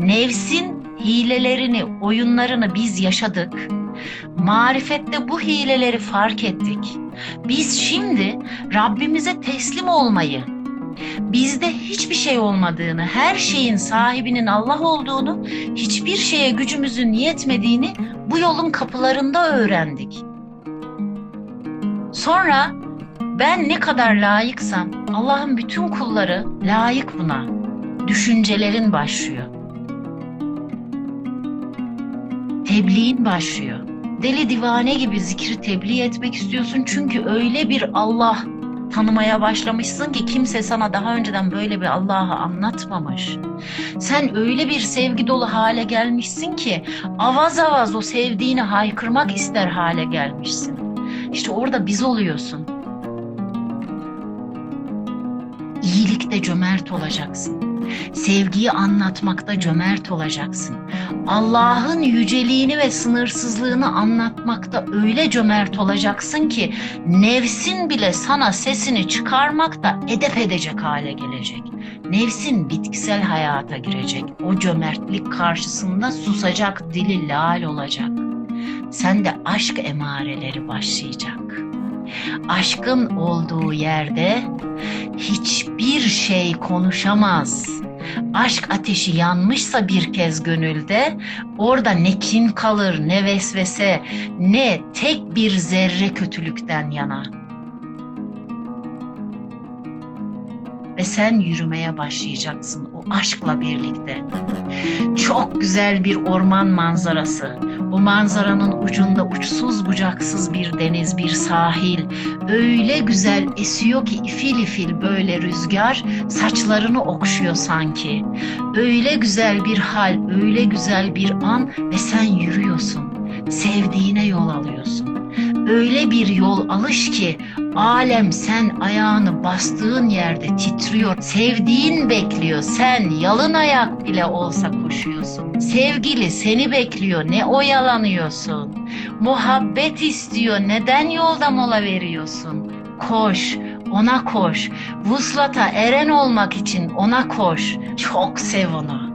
Nefsin hilelerini, oyunlarını biz yaşadık. Marifette bu hileleri fark ettik. Biz şimdi Rabbimize teslim olmayı, bizde hiçbir şey olmadığını, her şeyin sahibinin Allah olduğunu, hiçbir şeye gücümüzün yetmediğini bu yolun kapılarında öğrendik. Sonra ben ne kadar layıksam Allah'ın bütün kulları layık buna. Düşüncelerin başlıyor. Tebliğin başlıyor. Deli divane gibi zikri tebliğ etmek istiyorsun çünkü öyle bir Allah tanımaya başlamışsın ki kimse sana daha önceden böyle bir Allah'ı anlatmamış. Sen öyle bir sevgi dolu hale gelmişsin ki avaz avaz o sevdiğini haykırmak ister hale gelmişsin. İşte orada biz oluyorsun. İyilikte cömert olacaksın. Sevgiyi anlatmakta cömert olacaksın. Allah'ın yüceliğini ve sınırsızlığını anlatmakta öyle cömert olacaksın ki nefsin bile sana sesini çıkarmakta edep edecek hale gelecek. Nefsin bitkisel hayata girecek. O cömertlik karşısında susacak, dili lal olacak. Sen de aşk emareleri başlayacak. Aşkın olduğu yerde hiçbir şey konuşamaz. Aşk ateşi yanmışsa bir kez gönülde orada ne kin kalır ne vesvese ne tek bir zerre kötülükten yana. Ve sen yürümeye başlayacaksın o aşkla birlikte. Çok güzel bir orman manzarası. Bu manzaranın ucunda uçsuz bucaksız bir deniz, bir sahil. Öyle güzel esiyor ki ifil ifil böyle rüzgar saçlarını okşuyor sanki. Öyle güzel bir hal, öyle güzel bir an ve sen yürüyorsun. Sevdiğine yol alıyorsun. Öyle bir yol alış ki alem sen ayağını bastığın yerde titriyor. Sevdiğin bekliyor. Sen yalın ayak bile olsa koşuyorsun. Sevgili seni bekliyor. Ne oyalanıyorsun? Muhabbet istiyor. Neden yolda mola veriyorsun? Koş, ona koş. Vuslata eren olmak için ona koş. Çok sev onu.